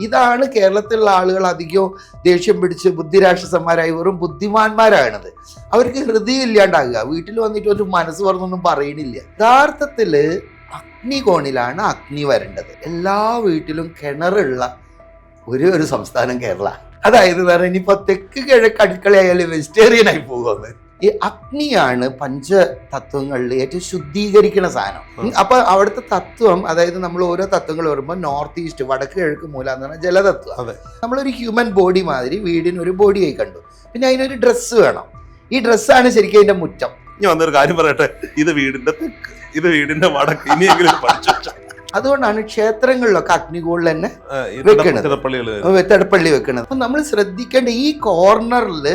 ഇതാണ് കേരളത്തിലുള്ള ആളുകൾ അധികവും ദേഷ്യം പിടിച്ച് ബുദ്ധിരാക്ഷസന്മാരായി വെറും ബുദ്ധിമാന്മാരാണത് അവർക്ക് ഹൃദയം ഇല്ലാണ്ടാകുക. വീട്ടിൽ വന്നിട്ട് ഒരു മനസ്സ് പറഞ്ഞൊന്നും പറയണില്ല. യഥാർത്ഥത്തിൽ അഗ്നികോണിലാണ് അഗ്നി വരേണ്ടത്. എല്ലാ വീട്ടിലും കിണറുള്ള ഒരേ ഒരു സംസ്ഥാനം കേരള. അതായത് വേറെ ഇനിയിപ്പോ തെക്ക് കിഴക്ക് അടുക്കളയായാലും വെജിറ്റേറിയൻ ആയി പോകുന്നത് ഈ അഗ്നിയാണ് പഞ്ചതത്വങ്ങളിൽ ഏറ്റവും ശുദ്ധീകരിക്കുന്ന സാധനം. അപ്പൊ അവിടുത്തെ തത്വം അതായത് നമ്മൾ ഓരോ തത്വങ്ങൾ വരുമ്പോൾ നോർത്ത് ഈസ്റ്റ് വടക്ക് കിഴക്ക് മൂല എന്ന് പറഞ്ഞാൽ ജലതത്വം. നമ്മളൊരു ഹ്യൂമൻ ബോഡി മാതിരി വീടിന് ഒരു ബോഡിയായി കണ്ടു. പിന്നെ അതിനൊരു ഡ്രസ്സ് വേണം. ഈ ഡ്രസ്സാണ് ശരിക്കും അതിന്റെ മുറ്റം. ഞാൻ വന്നൊരു കാര്യം പറയട്ടെ. ഇത് വീടിന്റെ തെക്ക്. ഇത് വീടിന്റെ വടക്ക്. ഇനിയെങ്കിലും പഠിച്ചു. അതുകൊണ്ടാണ് ക്ഷേത്രങ്ങളിലൊക്കെ അഗ്നികോളിൽ തന്നെ വെക്കണത്. തടപ്പള്ളി വെക്കുന്നത് അപ്പൊ നമ്മൾ ശ്രദ്ധിക്കേണ്ട ഈ കോർണറിൽ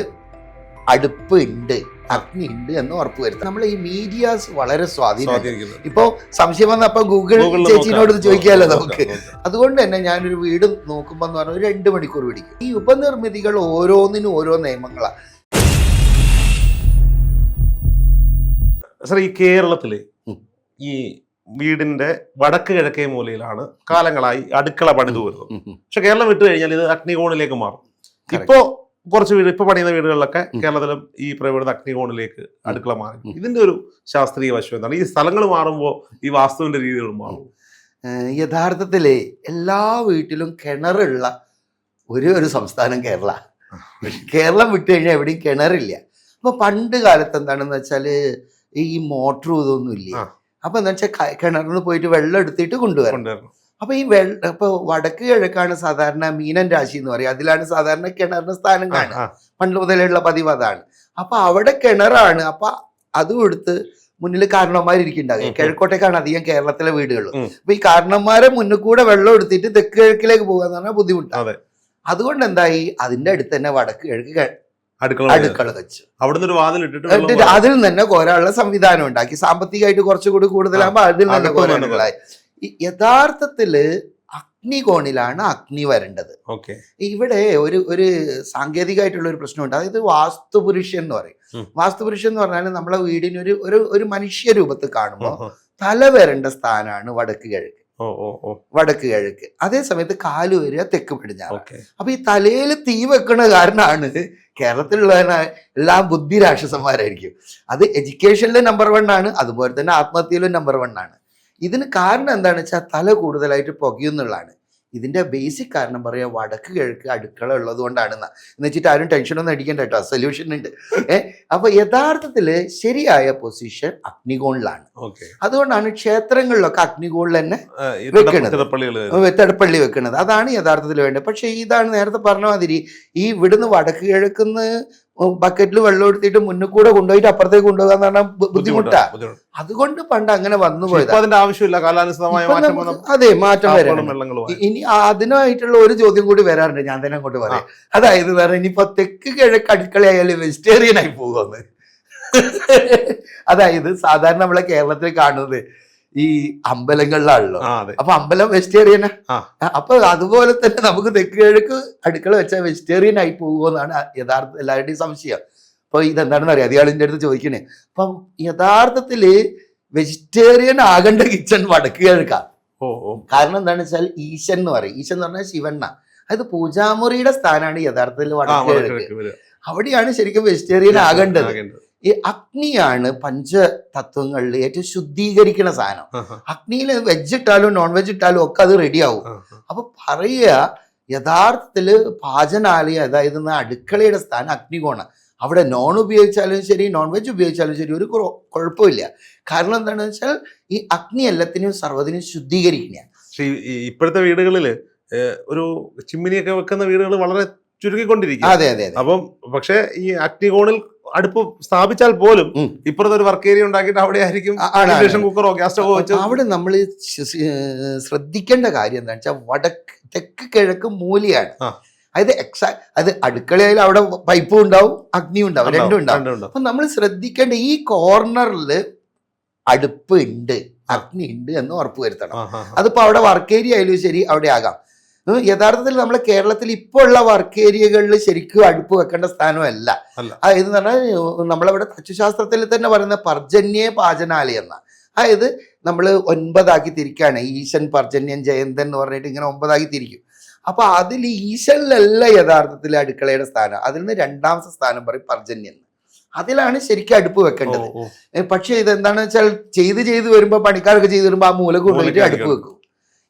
അടുപ്പ് ഉണ്ട് അഗ്നി ഉണ്ട് എന്ന് ഉറപ്പ് വരുത്തും നമ്മൾ ഈ മീഡിയാസ് വളരെ സ്വാധീനം ഇപ്പോൾ സംശയം സംശയം വന്നപ്പോ ഗൂഗിൾ ചേച്ചിനോട് ചോദിക്കാമല്ലോ നമുക്ക്. അതുകൊണ്ട് തന്നെ ഞാനൊരു വീട് നോക്കുമ്പോൾ എന്ന് പറഞ്ഞാൽ ഒരു രണ്ട് മണിക്കൂർ പിടിക്കും. ഈ ഉപനിർമ്മിതികൾ ഓരോന്നിനും ഓരോ നിയമങ്ങളാണ് സാർ ഈ കേരളത്തിൽ ഈ വീടിന്റെ വടക്ക് കിഴക്കേ മൂലയിലാണ് കാലങ്ങളായി അടുക്കള പണിതു വരുന്നത്. പക്ഷെ കേരളം വിട്ടു കഴിഞ്ഞാൽ ഇത് അഗ്നികോണിലേക്ക് മാറും. ഇപ്പോ കുറച്ച് വീട് ഇപ്പൊ പണിയുന്ന വീടുകളിലൊക്കെ. കേരളത്തിലും ഈ പ്രവീണത അഗ്നികോണിലേക്ക് അടുക്കള മാറി. ഇതിന്റെ ഒരു ശാസ്ത്രീയ വശം എന്താണ്? ഈ സ്ഥലങ്ങൾ മാറുമ്പോൾ ഈ വാസ്തുവിന്റെ രീതികൾ മാറും. യഥാർത്ഥത്തിൽ എല്ലാ വീട്ടിലും കിണറുള്ള ഒരേ ഒരു സംസ്ഥാനം കേരള. കേരളം വിട്ടു കഴിഞ്ഞാൽ എവിടെയും കിണറില്ല. അപ്പൊ പണ്ട് കാലത്ത് എന്താണെന്ന് വെച്ചാൽ ഈ മോട്ടറും ഇതൊന്നും ഇല്ല. അപ്പൊ എന്താ വെച്ചാൽ കിണറിന് പോയിട്ട് വെള്ളം എടുത്തിട്ട് കൊണ്ടുവരണം. കൊണ്ടുവരണം അപ്പൊ ഈ വെള്ള ഇപ്പൊ വടക്ക് കിഴക്കാണ് സാധാരണ മീനൻ രാശി എന്ന് പറയും. അതിലാണ് സാധാരണ കിണറിന് സ്ഥാനം കാണുക. പണ്ട് മുതലുള്ള പതിവ് അതാണ്. അപ്പൊ അവിടെ കിണറാണ്. അപ്പൊ അതും എടുത്ത് മുന്നിൽ ഉം. കിഴക്കോട്ടേക്കാണ് അധികം കേരളത്തിലെ വീടുകൾ. അപ്പൊ ഈ കാരണന്മാരെ മുന്നിൽ കൂടെ വെള്ളം എടുത്തിട്ട് തെക്ക് കിഴക്കിലേക്ക് പോകുക എന്ന് പറഞ്ഞാൽ ബുദ്ധിമുട്ടാണ് അതുകൊണ്ട് എന്തായി? അതിന്റെ അടുത്ത് തന്നെ വടക്ക് കിഴക്ക് അടുക്കള വെച്ചു. അവിടുന്ന് ഒരു വാതിൽ ഇട്ടിട്ട് അതിൽ തന്നെ കോരാനുള്ള സംവിധാനം ഉണ്ടാക്കി. സാമ്പത്തികമായിട്ട് കുറച്ചുകൂടി കൂടുതലാകുമ്പോൾ അതിൽ തന്നെ അകത്ത് യഥാർത്ഥത്തിൽ അഗ്നികോണിലാണ് അഗ്നി വരേണ്ടത്. ഓക്കെ. ഇവിടെ ഒരു ഒരു സാങ്കേതികമായിട്ടുള്ള ഒരു പ്രശ്നമുണ്ട്. അതായത് വാസ്തുപുരുഷൻ എന്ന് പറയും. വാസ്തുപുരുഷൻ എന്ന് പറഞ്ഞാൽ നമ്മളെ വീടിന് ഒരു ഒരു ഒരു മനുഷ്യ രൂപത്തിൽ കാണുമ്പോൾ തല വരേണ്ട സ്ഥാനമാണ് വടക്ക് കിഴക്ക്. വടക്ക് കിഴക്ക്. അതേ സമയത്ത് കാൽ വരിക തെക്ക് പടിഞ്ഞാറ്. അപ്പൊ ഈ തലയിൽ തീ വെക്കണ കാരണമാണ് കേരളത്തിലുള്ള എല്ലാം ബുദ്ധി രാക്ഷസന്മാരായിരിക്കും അത് എഡ്യൂക്കേഷനിലെ നമ്പർ വൺ ആണ് അതുപോലെ തന്നെ ആത്മഹത്യയിലും നമ്പർ വൺ ആണ്. ഇതിന് കാരണം എന്താണെന്ന് വെച്ചാൽ തല കൂടുതലായിട്ട് പുകയുന്നുള്ളതാണ്. ഇതിന്റെ ബേസിക് കാരണം പറയുക വടക്ക് കിഴക്ക് അടുക്കള ഉള്ളത് കൊണ്ടാണ് എന്ന് വെച്ചിട്ട് ആരും ടെൻഷനൊന്നും അടിക്കേണ്ട കേട്ടോ സൊല്യൂഷൻ ഉണ്ട്. ഏഹ് അപ്പൊ യഥാർത്ഥത്തിൽ ശരിയായ പൊസിഷൻ അഗ്നികോണിലാണ്. അതുകൊണ്ടാണ് ക്ഷേത്രങ്ങളിലൊക്കെ അഗ്നികോണിൽ തന്നെ വെക്കണത്. തടപ്പള്ളി വെക്കണത്. അതാണ് യഥാർത്ഥത്തിൽ വേണ്ടത്. പക്ഷേ ഇതാണ് നേരത്തെ പറഞ്ഞ മാതിരി ഈ ഇവിടുന്ന് വടക്ക് കിഴക്കുന്ന് ബക്കറ്റിൽ വെള്ളം എടുത്തിട്ട് മുന്നിൽ കൂടെ കൊണ്ടുപോയിട്ട് അപ്പുറത്തേക്ക് കൊണ്ടുപോകാൻ പറഞ്ഞാൽ ബുദ്ധിമുട്ടാ. അതുകൊണ്ട് പണ്ട് അങ്ങനെ വന്നു പോയത്. അതിന്റെ ആവശ്യമില്ല. കാലാനുസൃതമായ അതെ മാറ്റം വരണം. ഇനി അതിനായിട്ടുള്ള ഒരു ചോദ്യം കൂടി വരാറുണ്ട്. ഞാൻ തന്നെ അങ്ങോട്ട് പറയാം. അതായത് വേറെ ഇനിയിപ്പോ തെക്ക് കിഴക്ക് അടുക്കളയായാലും വെജിറ്റേറിയൻ ആയി പോകുമെന്ന്. അതായത് സാധാരണ നമ്മളെ കേരളത്തിൽ കാണുന്നത് ഈ അമ്പലങ്ങളിലാണല്ലോ അപ്പൊ അമ്പലം വെജിറ്റേറിയൻ. അപ്പൊ അതുപോലെ തന്നെ നമുക്ക് തെക്ക് കിഴക്ക് അടുക്കള വെച്ചാൽ വെജിറ്റേറിയൻ ആയി പോകുമെന്നാണ് യഥാർത്ഥ എല്ലാവരുടെയും സംശയം. അപ്പൊ ഇതെന്താണെന്ന് അറിയാം? അയാളിന്റെ അടുത്ത് ചോദിക്കണേ. അപ്പൊ യഥാർത്ഥത്തിൽ വെജിറ്റേറിയൻ ആകേണ്ട കിച്ചൺ വടക്ക് കിഴക്കാ. കാരണം എന്താണെന്ന് വെച്ചാൽ ഈശൻ എന്ന് പറയും. ഈശൻ എന്ന് പറഞ്ഞാൽ ശിവണ്ണ. അതായത് പൂജാമുറിയുടെ സ്ഥാനമാണ് യഥാർത്ഥത്തിൽ വടക്ക് കിഴക്ക്. അവിടെയാണ് ശരിക്കും വെജിറ്റേറിയൻ ആകേണ്ടത്. ഈ അഗ്നിയാണ് പഞ്ചതത്വങ്ങളിൽ ഏറ്റവും ശുദ്ധീകരിക്കുന്ന സാധനം. അഗ്നിയിൽ വെജ് ഇട്ടാലും നോൺ വെജ് ഇട്ടാലും ഒക്കെ അത് റെഡിയാവും. അപ്പൊ പറയുക യഥാർത്ഥത്തിൽ പാചനാലയം അതായത് അടുക്കളയുടെ സ്ഥാനം അഗ്നികോണ. അവിടെ നോൺ ഉപയോഗിച്ചാലും ശരി നോൺ വെജ് ഉപയോഗിച്ചാലും ശരി ഒരു കുഴപ്പമില്ല. കാരണം എന്താണെന്ന് വെച്ചാൽ ഈ അഗ്നി എല്ലാത്തിനും സർവതിനും ശുദ്ധീകരിക്കുന്ന പക്ഷെ ഇപ്പോഴത്തെ വീടുകളിൽ ഒരു ചിമ്മിനിയൊക്കെ വെക്കുന്ന വീടുകൾ വളരെ ചുരുക്കിക്കൊണ്ടിരിക്കും അതെ അതെ അതെ. അപ്പം പക്ഷേ ഈ അഗ്നികോണിൽ അടുപ്പ് സ്ഥാപിച്ചാൽ പോലും. ഇപ്പുറത്തെ ഒരു വർക്ക് ഏരിയ ഉണ്ടാക്കിയിട്ട് അവിടെ ആയിരിക്കും. ഇൻഡക്ഷൻ കുക്കറോ ഗ്യാസ് സ്റ്റവോ വെച്ച് അവിടെ നമ്മൾ ശ്രദ്ധിക്കേണ്ട കാര്യം എന്താ വെച്ചാൽ വടക്ക് തെക്ക് കിഴക്ക് മൂലയാണ്. അതായത് എക്സാ അത് അടുക്കളയിൽ അവിടെ പൈപ്പും ഉണ്ടാവും അഗ്നിയും ഉണ്ടാവും രണ്ടും ഉണ്ടാവും. അപ്പൊ നമ്മൾ ശ്രദ്ധിക്കേണ്ട ഈ കോർണറിൽ അടുപ്പ് ഉണ്ട് അഗ്നി ഉണ്ട് എന്ന് ഉറപ്പ് വരുത്തണം. അതിപ്പോ അവിടെ വർക്ക് ഏരിയ ആയാലും ശരി അവിടെ ആകാം. യഥാർത്ഥത്തിൽ നമ്മുടെ കേരളത്തിൽ ഇപ്പോൾ ഉള്ള വർക്ക് ഏരിയകളിൽ ശരിക്കും അടുപ്പ് വെക്കേണ്ട സ്ഥാനമല്ല. അല്ല. അതായത് പറഞ്ഞാൽ നമ്മളവിടെ തച്ചുശാസ്ത്രത്തിൽ തന്നെ പറയുന്ന പർജന്യേ പാചനാലി എന്ന. അതായത് നമ്മൾ ഒൻപതാക്കി തിരിക്കുകയാണ് ഈശൻ പർജന്യൻ ജയന്തൻ എന്ന് പറഞ്ഞിട്ട് ഇങ്ങനെ ഒമ്പതാക്കി തിരിക്കും. അപ്പൊ അതിൽ ഈശനിലല്ല യഥാർത്ഥത്തിൽ അടുക്കളയുടെ സ്ഥാനം. അതിൽ നിന്ന് രണ്ടാമത്തെ സ്ഥാനം പറയും പർജന്യൻ. അതിലാണ് ശരിക്കും അടുപ്പ് വെക്കേണ്ടത്. പക്ഷേ ഇതെന്താണെന്ന് വെച്ചാൽ ചെയ്ത് ചെയ്ത് വരുമ്പോൾ പണിക്കാരൊക്കെ ചെയ്ത് വരുമ്പോൾ ആ മൂല കൊണ്ടുപോയിട്ട് അടുപ്പ് വെക്കും.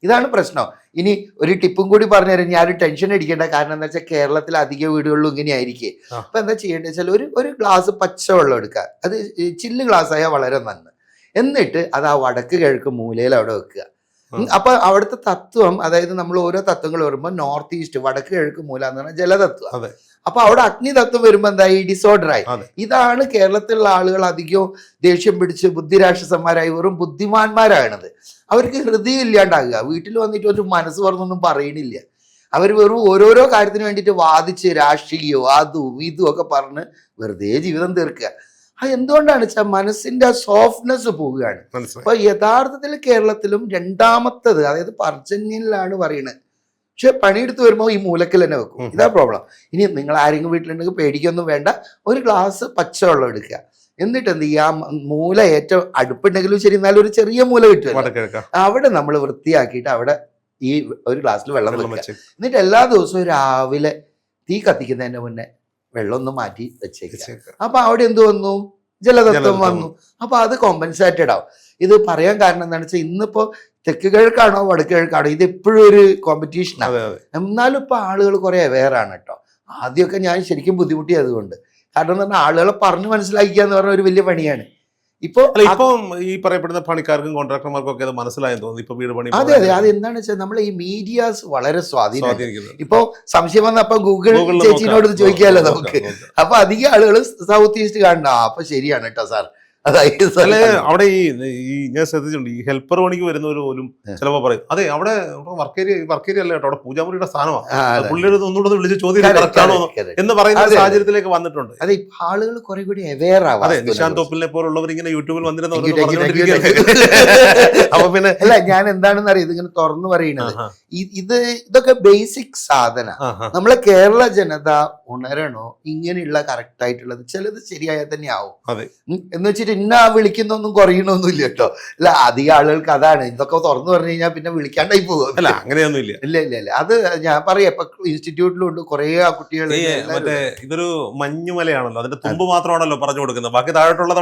ഇതാണ് പ്രശ്നം. ഇനി ഒരു ടിപ്പും കൂടി പറഞ്ഞു തരാം. ഞാൻ ഒരു ടെൻഷൻ അടിക്കേണ്ട. കാരണം എന്താ വെച്ചാൽ കേരളത്തിൽ അധിക വീടുകളിലും ഇങ്ങനെ ആയിരിക്കും. അപ്പൊ എന്താ ചെയ്യേണ്ടത് വെച്ചാൽ ഒരു ഒരു ഗ്ലാസ് പച്ചവെള്ളം എടുക്കുക. അത് ചില്ല് ഗ്ലാസ് ആയാൽ വളരെ നന്ന്. എന്നിട്ട് അത് ആ വടക്ക് കിഴക്ക് മൂലയിൽ അവിടെ വെക്കുക. അപ്പൊ അവിടുത്തെ തത്വം അതായത് നമ്മൾ ഓരോ തത്വങ്ങൾ വരുമ്പോൾ നോർത്ത് ഈസ്റ്റ് വടക്ക് കിഴക്ക് മൂല എന്ന് പറഞ്ഞാൽ ജലതത്വം. അതെ. അപ്പൊ അവിടെ അഗ്നി തത്വം വരുമ്പോ എന്തായി ഡിസോർഡർ ആയി. ഇതാണ് കേരളത്തിലുള്ള ആളുകൾ അധികവും ദേഷ്യം പിടിച്ച് ബുദ്ധിരാക്ഷസന്മാരായി. വെറും ബുദ്ധിമാന്മാരാണത് അവർക്ക് ഹൃദയം ഇല്ലാണ്ടാകുക. വീട്ടിൽ വന്നിട്ട് ഒരു മനസ്സ് പറഞ്ഞൊന്നും പറയണില്ല. അവർ വെറും ഓരോരോ കാര്യത്തിന് വേണ്ടിയിട്ട് വാദിച്ച് രാഷ്ട്രീയവും അതും ഇതും ഒക്കെ പറഞ്ഞ് വെറുതെ ജീവിതം തീർക്കുക. അത് എന്തുകൊണ്ടാണ് വെച്ചാൽ മനസ്സിന്റെ ആ സോഫ്റ്റ്നെസ് പോവുകയാണ്. അപ്പൊ യഥാർത്ഥത്തിൽ കേരളത്തിലും രണ്ടാമത്തത് അതായത് പർജന്യനിലാണ് പറയുന്നത് പക്ഷെ പണിയെടുത്ത് വരുമ്പോൾ ഈ മൂലക്കൽ തന്നെ വെക്കും. ഇതാ പ്രോബ്ലം ഇനി നിങ്ങൾ ആരെങ്കിലും വീട്ടിലുണ്ടെങ്കിൽ പേടിക്കൊന്നും വേണ്ട. ഒരു ഗ്ലാസ് പച്ചവെള്ളം എടുക്കുക. എന്നിട്ട് എന്ത് ചെയ്യാം? മൂല ഏറ്റവും അടുപ്പുണ്ടെങ്കിലും ശരി എന്നാലും ഒരു ചെറിയ മൂല കിട്ടും അവിടെ നമ്മൾ വൃത്തിയാക്കിയിട്ട് അവിടെ ഈ ഒരു ഗ്ലാസ്സിൽ വെള്ളം വെക്കുക. എന്നിട്ട് എല്ലാ ദിവസവും രാവിലെ തീ കത്തിക്കുന്നതിന് മുന്നേ വെള്ളം ഒന്ന് മാറ്റി വെച്ചേക്കുക. വെച്ചേക്ക. അപ്പൊ അവിടെ എന്ത് വന്നു? ജലതത്വം വന്നു. അപ്പൊ അത് കോമ്പൻസേറ്റഡ് ആവും. ഇത് പറയാൻ കാരണം എന്താണെന്ന് വെച്ചാൽ ഇന്നിപ്പോ തെക്ക് കിഴക്കാണോ വടക്ക് കിഴക്കാണോ ഇത് എപ്പോഴും ഒരു കോമ്പറ്റീഷനാണ് എന്നാലും ഇപ്പൊ ആളുകൾ കുറെ അവെയർ ആണ് കേട്ടോ. ആദ്യമൊക്കെ ഞാൻ ശരിക്കും ബുദ്ധിമുട്ടി അതുകൊണ്ട് കാരണം എന്ന് പറഞ്ഞാൽ ആളുകളെ പറഞ്ഞു മനസ്സിലാക്കുക എന്ന് പറഞ്ഞ ഒരു വലിയ പണിയാണ്. ഇപ്പൊ ഇപ്പോ ഈ പറയപ്പെടുന്ന പണിക്കാർക്കും കോൺട്രാക്ടർമാർക്കും ഒക്കെ അത് മനസ്സിലായെന്ന് തോന്നുന്നു. ഇപ്പൊ വീട് പണി അതെ അതെ. അത് എന്താണെന്ന് വെച്ചാൽ നമ്മൾ ഈ മീഡിയാസ് വളരെ സ്വാധീനം ഇപ്പോ സംശയം വന്നപ്പൊ ഗൂഗിൾ ചേച്ചിനോട്. ചോദിക്കാമല്ലോ നമുക്ക്. അപ്പൊ അധികം ആളുകൾ സൗത്ത് ഈസ്റ്റ് കാണണ്ട അപ്പൊ ശരിയാണ് കേട്ടോ സാർ. അവിടെ ഈ ഈ ഞാൻ ശ്രദ്ധിച്ചിട്ടുണ്ട് ഈ ഹെൽപ്പർ പണിക്ക് വരുന്നവർ പോലും ഏ. ചിലപ്പോ പറയും അതെ അവിടെ വർക്കേരിയ വർക്കേരിയ അല്ല കേട്ടോ അവിടെ പൂജാമുറിയുടെ സ്ഥാനമാണ്. പുള്ളിയുടെ ഒന്നുകൂടെ വിളിച്ച് ചോദ്യം. എന്ന് പറയുന്ന. സാഹചര്യത്തിലേക്ക് വന്നിട്ടുണ്ട് അതെ ആളുകൾ കുറെ കൂടി അവെയർ ആവാം അതെ നിശാന്ത് തോപ്പിലിനെ പോലുള്ളവർ ഇങ്ങനെ യൂട്യൂബിൽ വന്നിരുന്ന. അപ്പൊ പിന്നെ അല്ല ഞാൻ എന്താണെന്ന് അറിയാം ഇതിങ്ങനെ തുറന്നു പറയുന്നത് ഇത് ഇതൊക്കെ ബേസിക് സാധന. നമ്മളെ കേരള ജനത ഉണരണോ ഇങ്ങനെയുള്ള കറക്റ്റ് ആയിട്ടുള്ളത് ചിലത് ശരിയായാൽ തന്നെ ആവും എന്ന് വെച്ചിട്ട് ഇന്ന വിളിക്കുന്നൊന്നും കുറയണൊന്നും ഇല്ല കേട്ടോ. അല്ല അധികം ആളുകൾക്ക് അതാണ്. ഇതൊക്കെ തുറന്നു പറഞ്ഞു കഴിഞ്ഞാൽ പിന്നെ വിളിക്കാണ്ടായി പോകും അല്ല അങ്ങനെയൊന്നും ഇല്ല ഇല്ല ഇല്ല. ഇല്ല അത് ഞാൻ പറയാം. ഇപ്പൊ ഇൻസ്റ്റിറ്റ്യൂട്ടിലുണ്ട് കുറെ കുട്ടികൾ ഈ മറ്റേ ഇതൊരു മഞ്ഞുമലയാണല്ലോ. അതിന്റെ തുമ്പ് മാത്രമാണല്ലോ പറഞ്ഞു കൊടുക്കുന്നത് ബാക്കി താഴോട്ടുള്ളത്.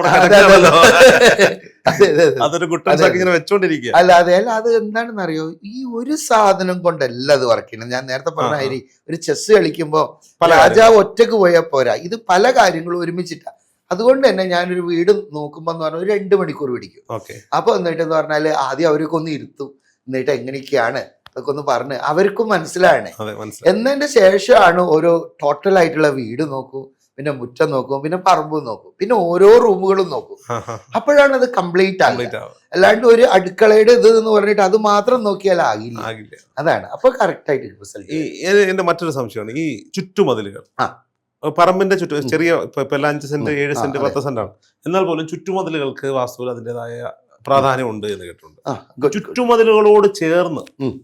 അതൊരു ഇങ്ങനെ വെച്ചോണ്ടിരിക്കുക അല്ല അതെ അല്ല അത് എന്താണെന്ന് അറിയോ ഈ ഒരു സാധനം കൊണ്ടല്ല അത് വർക്ക് ചെയ്യണം ഞാൻ നേരത്തെ പറഞ്ഞ ആ, ആ. ഒരു ചെസ് കളിക്കുമ്പോ രാജാവ് ഒറ്റയ്ക്ക് പോയാൽ പോരാ. ഇത് പല കാര്യങ്ങളും ഒരുമിച്ചിട്ടാ. അതുകൊണ്ട് തന്നെ ഞാനൊരു വീട് നോക്കുമ്പോ എന്ന് പറഞ്ഞാൽ ഒരു രണ്ട് മണിക്കൂർ പിടിക്കും. ഓക്കെ. അപ്പൊ എന്നിട്ട് എന്ന് പറഞ്ഞാൽ ആദ്യം അവരൊക്കെ ഒന്ന് ഇരുത്തും. എന്നിട്ട് എങ്ങനെയൊക്കെയാണ് അതൊക്കെ ഒന്ന് പറഞ്ഞ് അവർക്കും മനസ്സിലാണ്. എന്നതിന്റെ ശേഷമാണ് ഓരോ ടോട്ടൽ ആയിട്ടുള്ള വീട് നോക്കൂ പിന്നെ മുറ്റം നോക്കും പിന്നെ പറമ്പ് നോക്കും പിന്നെ ഓരോ റൂമുകളും നോക്കും. അപ്പോഴാണ് അത് കംപ്ലീറ്റ് ആകുക അല്ലാണ്ട് ഒരു അടുക്കളയുടെ ഇത് എന്ന് പറഞ്ഞിട്ട് അത് മാത്രം നോക്കിയാൽ ആകില്ല. അതാണ്. അപ്പൊ കറക്റ്റ് ആയിട്ട് റിസൾട്ട് എന്റെ മറ്റൊരു സംശയമാണ് ഈ ചുറ്റുമതിലുകൾ. ആ. പറമ്പിന്റെ ചുറ്റും ചെറിയ ഇപ്പൊ അഞ്ച് സെന്റ്. ഏഴ് സെന്റ് പത്ത് സെന്റ് ആണ് എന്നാൽ പോലും ചുറ്റുമതിലുകൾക്ക് വാസ്തുവിൽ അതിന്റെതായ പ്രാധാന്യമുണ്ട് എന്ന് കേട്ടിട്ടുണ്ട്. ചുറ്റുമതിലുകളോട് ചേർന്ന്.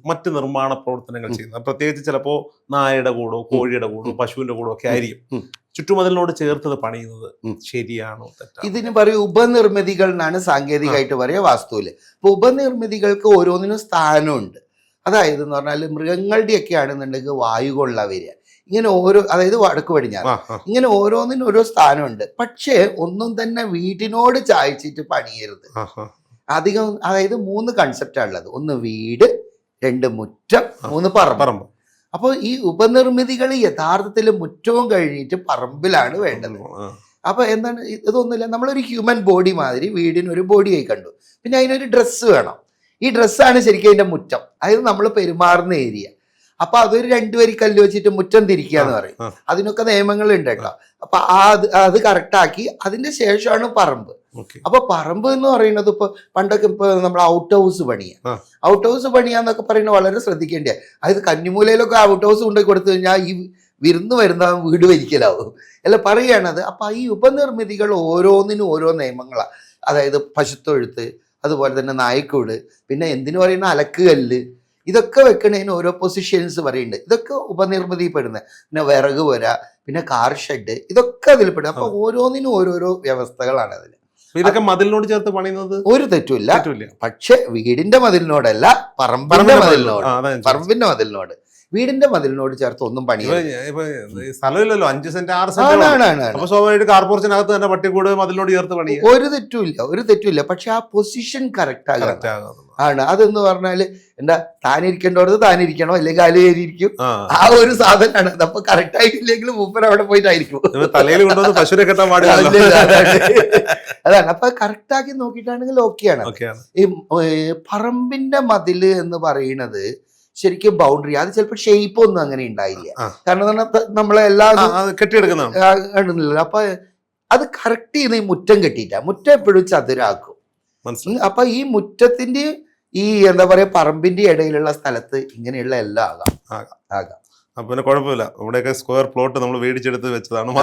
മറ്റ് നിർമ്മാണ പ്രവർത്തനങ്ങൾ ചെയ്യുന്ന ചെയ്യുന്നത് പ്രത്യേകിച്ച് ചിലപ്പോ നായയുടെ കൂടോ കോഴിയുടെ കൂടോ പശുവിന്റെ കൂടോ ഒക്കെ ആയിരിക്കും. ചുറ്റുമതിലിനോട് ചേർത്തത് പണിയുന്നത് ശരിയാണോ തെറ്റാ ഇതിന് പറയും ഉപനിർമ്മിതികൾ എന്നാണ് സാങ്കേതികമായിട്ട് പറയുക വാസ്തുവിൽ. അപ്പൊ ഉപനിർമ്മിതികൾക്ക് ഓരോന്നിനും സ്ഥാനമുണ്ട്. അതായത് എന്ന് പറഞ്ഞാൽ മൃഗങ്ങളുടെയൊക്കെ ആണെന്നുണ്ടെങ്കിൽ വായു കൊള്ള വരിക ഇങ്ങനെ ഓരോ അതായത് വടക്ക് പടിഞ്ഞാറ്. ഇങ്ങനെ ഓരോന്നിനും ഓരോ സ്ഥാനമുണ്ട്. പക്ഷേ ഒന്നും തന്നെ വീടിനോട് ചായച്ചിട്ട് പണിയരുത്. അധികം അതായത് മൂന്ന് കൺസെപ്റ്റാണ് ഉള്ളത്. ഒന്ന് വീട് രണ്ട് മുറ്റം മൂന്ന് പറമ്പ്. അപ്പൊ അപ്പോൾ ഈ ഉപനിർമ്മിതികൾ യഥാർത്ഥത്തിൽ മുറ്റവും കഴിഞ്ഞിട്ട് പറമ്പിലാണ് വേണ്ടത്. അപ്പോൾ അപ്പൊ എന്താണ് ഇതൊന്നുമില്ല. നമ്മളൊരു ഹ്യൂമൻ ബോഡി മാതിരി വീടിന് ഒരു ബോഡിയായി കണ്ടു. പിന്നെ അതിനൊരു ഡ്രസ്സ് വേണം. ഈ ഡ്രസ്സാണ് ശരിക്കും അതിന്റെ മുറ്റം. അതായത് നമ്മൾ പെരുമാറുന്ന ഏരിയ അപ്പൊ അതൊരു രണ്ടുപേരി കല്ല് വെച്ചിട്ട് മുറ്റം തിരിക്കുക എന്ന് പറയും. അതിനൊക്കെ അതിനൊക്കെ നിയമങ്ങളുണ്ട് കേട്ടോ. അപ്പൊ ആ അത് അത് കറക്റ്റാക്കി അതിന്റെ ശേഷമാണ് പറമ്പ്. അപ്പൊ പറമ്പ് എന്ന് പറയുന്നത് ഇപ്പൊ പണ്ടൊക്കെ ഇപ്പൊ നമ്മൾ ഔട്ട് ഹൗസ് പണിയാ. ഔട്ട് ഹൗസ് പണിയാന്നൊക്കെ പറയുന്നത് വളരെ ശ്രദ്ധിക്കേണ്ടത് അതായത് കന്നിമൂലയിലൊക്കെ ഔട്ട് ഹൗസ് കൊണ്ടുപോയി കൊടുത്തു കഴിഞ്ഞാൽ ഈ വിരുന്ന് വരുന്ന വീട് വലിക്കലാവും അല്ല പറയുകയാണത് അപ്പൊ ഈ ഉപനിർമ്മിതികൾ ഓരോന്നിനും ഓരോ നിയമങ്ങളാണ് അതായത് പശുത്തൊഴുത്ത് അതുപോലെ തന്നെ നായ്ക്കൂട് പിന്നെ എന്തിനു പറയുന്ന അലക്കുകല്ല് ഇതൊക്കെ വെക്കണതിന് ഓരോ പൊസിഷൻസ് പറയുന്നുണ്ട് ഇതൊക്കെ ഉപനിർമ്മിതിപ്പെടുന്നത് പിന്നെ വിറക് വര പിന്നെ കാർ ഷെഡ് ഇതൊക്കെ അതിൽ പെടും അപ്പൊ ഓരോന്നിനും ഓരോരോ വ്യവസ്ഥകളാണ് അതിൽ ഇതൊക്കെ മതിലിനോട് ചേർത്ത് പണിയുന്നത്? ഒരു തെറ്റുമില്ല. പക്ഷെ വീടിന്റെ മതിലിനോടല്ല പറമ്പിന്റെ പറമ്പിന്റെ മതിലിനോട്. പറമ്പിന്റെ മതിലിനോട്. വീടിന്റെ മതിലിനോട് ചേർത്ത് ഒന്നും പണി സ്ഥലമില്ലല്ലോ അഞ്ച് സെന്റ് ആറ് സെന്റ് സ്വാഭാവികമായിട്ട് കാർപോറേഷനകത്ത് തന്നെ പട്ടിക്കൂട് മതിലിനോട് ചേർത്ത് പണി ഒരു തെറ്റുമില്ല ഒരു തെറ്റുമില്ല. പക്ഷെ ആ പൊസിഷൻ കറക്റ്റ് ആകണം ആണ്. അതെന്ന് പറഞ്ഞാൽ എന്താ താനിരിക്കേണ്ടവർക്ക് താനിരിക്കണോ? അല്ലെങ്കിൽ കാൽ കയറിയിരിക്കും ആ ഒരു സാധനമാണ്. അതപ്പൊ കറക്റ്റ് ആയിട്ടില്ലെങ്കിൽ മൂപ്പർ അവിടെ പോയിട്ടായിരിക്കും. തലയിൽ കൊണ്ടുവന്ന് പശുവിനെ കെട്ടാൻ പാടില്ല അതാണ്. അപ്പൊ കറക്റ്റ് ആക്കി നോക്കിയിട്ടാണെങ്കിൽ ഓക്കെയാണ് ഈ പറമ്പിന്റെ മതിൽ എന്ന് പറയുന്നത് ശരിക്കും ബൗണ്ടറി അത് ചിലപ്പോൾ ഷേപ്പ് ഒന്നും അങ്ങനെ ഉണ്ടായില്ല. കാരണം എന്ന് പറഞ്ഞാ നമ്മളെ എല്ലാ ആ, അത് കെട്ടിയെടുക്കുന്നതാണ്. അപ്പൊ അത് കറക്റ്റ് ചെയ്യുന്ന ഈ മുറ്റം കെട്ടിയിട്ടാ. മുറ്റം എപ്പോഴും ചതുരാക്കും അപ്പൊ ഈ മുറ്റത്തിന്റെ ഈ എന്താ പറയാ പറമ്പിന്റെ ഇടയിലുള്ള സ്ഥലത്ത് ഇങ്ങനെയുള്ള എല്ലാം ആകാം. ആകാം. അപ്പൊ പിന്നെ കുഴപ്പമില്ല. നമ്മുടെയൊക്കെ സ്ക്വയർ പ്ലോട്ട് നമ്മൾ മേടിച്ചെടുത്ത് വെച്ചതാണ്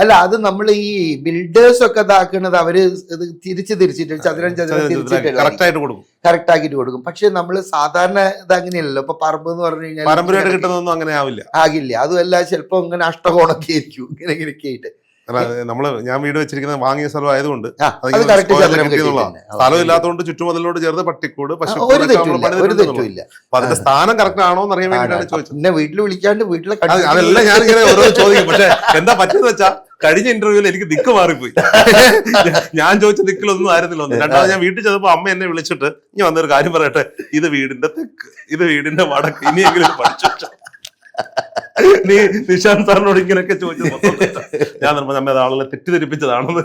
അല്ല അത് നമ്മൾ ഈ ബിൽഡേഴ്സ് ഒക്കെ ഇതാക്കുന്നത് അവർ ഇത് തിരിച്ച് തിരിച്ചിട്ട് ചതുരം ചതുരം തിരിച്ചിട്ട് കറക്റ്റ് ആയിട്ട് കൊടുക്കും. കറക്റ്റ് ആക്കിയിട്ട് കൊടുക്കും. പക്ഷെ നമ്മൾ സാധാരണ ഇത് അങ്ങനെയല്ലല്ലോ ഇപ്പൊ പറമ്പ് എന്ന് പറഞ്ഞു കഴിഞ്ഞാൽ പാരമ്പര്യമായിട്ട് കിട്ടുന്നൊന്നും കിട്ടുന്നതൊന്നും അങ്ങനെ ആവില്ല. ആകില്ല. അതുമല്ല ചിലപ്പോ ഇങ്ങനെ അഷ്ടകോണൊക്കെ ആയിരിക്കും. ഇങ്ങനെ ഇങ്ങനെയൊക്കെ ആയിട്ട്. നമ്മൾ ഞാൻ വീട് വെച്ചിരിക്കുന്നത് വാങ്ങിയ സ്ഥലം ആയതുകൊണ്ട്. സ്ഥലം ഇല്ലാത്തതുകൊണ്ട് ചുറ്റുമതിലോട് ചേർത്ത് പട്ടിക്കൂട് അതിന്റെ സ്ഥാനം കറക്റ്റ് ആണോ എന്ന് അറിയാൻ വേണ്ടിയിട്ടാണ് ചോദിച്ചത്. എന്നെ വീട്ടിൽ വിളിക്കാണ്ട് വീട്ടിലെ അത് അതെല്ലാം ഞാൻ ഇങ്ങനെ ഓരോ ചോദിക്കും. പക്ഷെ എന്താ പറ്റുന്ന വെച്ചാ കഴിഞ്ഞ ഇന്റർവ്യൂവിൽ എനിക്ക് ദിക്ക് മാറിപ്പോയി. ഞാൻ ചോദിച്ച ദിക്കിലൊന്നും ആയിരുന്നില്ല ഒന്ന്. രണ്ടാമത് ഞാൻ വീട്ടിൽ ചെന്നപ്പോ അമ്മ എന്നെ വിളിച്ചിട്ട് ഇനി വന്നൊരു കാര്യം പറയട്ടെ. ഇത് വീടിന്റെ തെക്ക് ഇത് വീടിന്റെ വടക്ക് ഇനിയെങ്കിലും പഠിച്ചു. നീ നിശാന്ത് സാറിനോട് ഇങ്ങനെയൊക്കെ ചോദിച്ചു. ഞാൻ നമ്മൾ നമ്മെ ആളുകളെ തെറ്റിദ്ധരിപ്പിച്ചതാണെന്ന്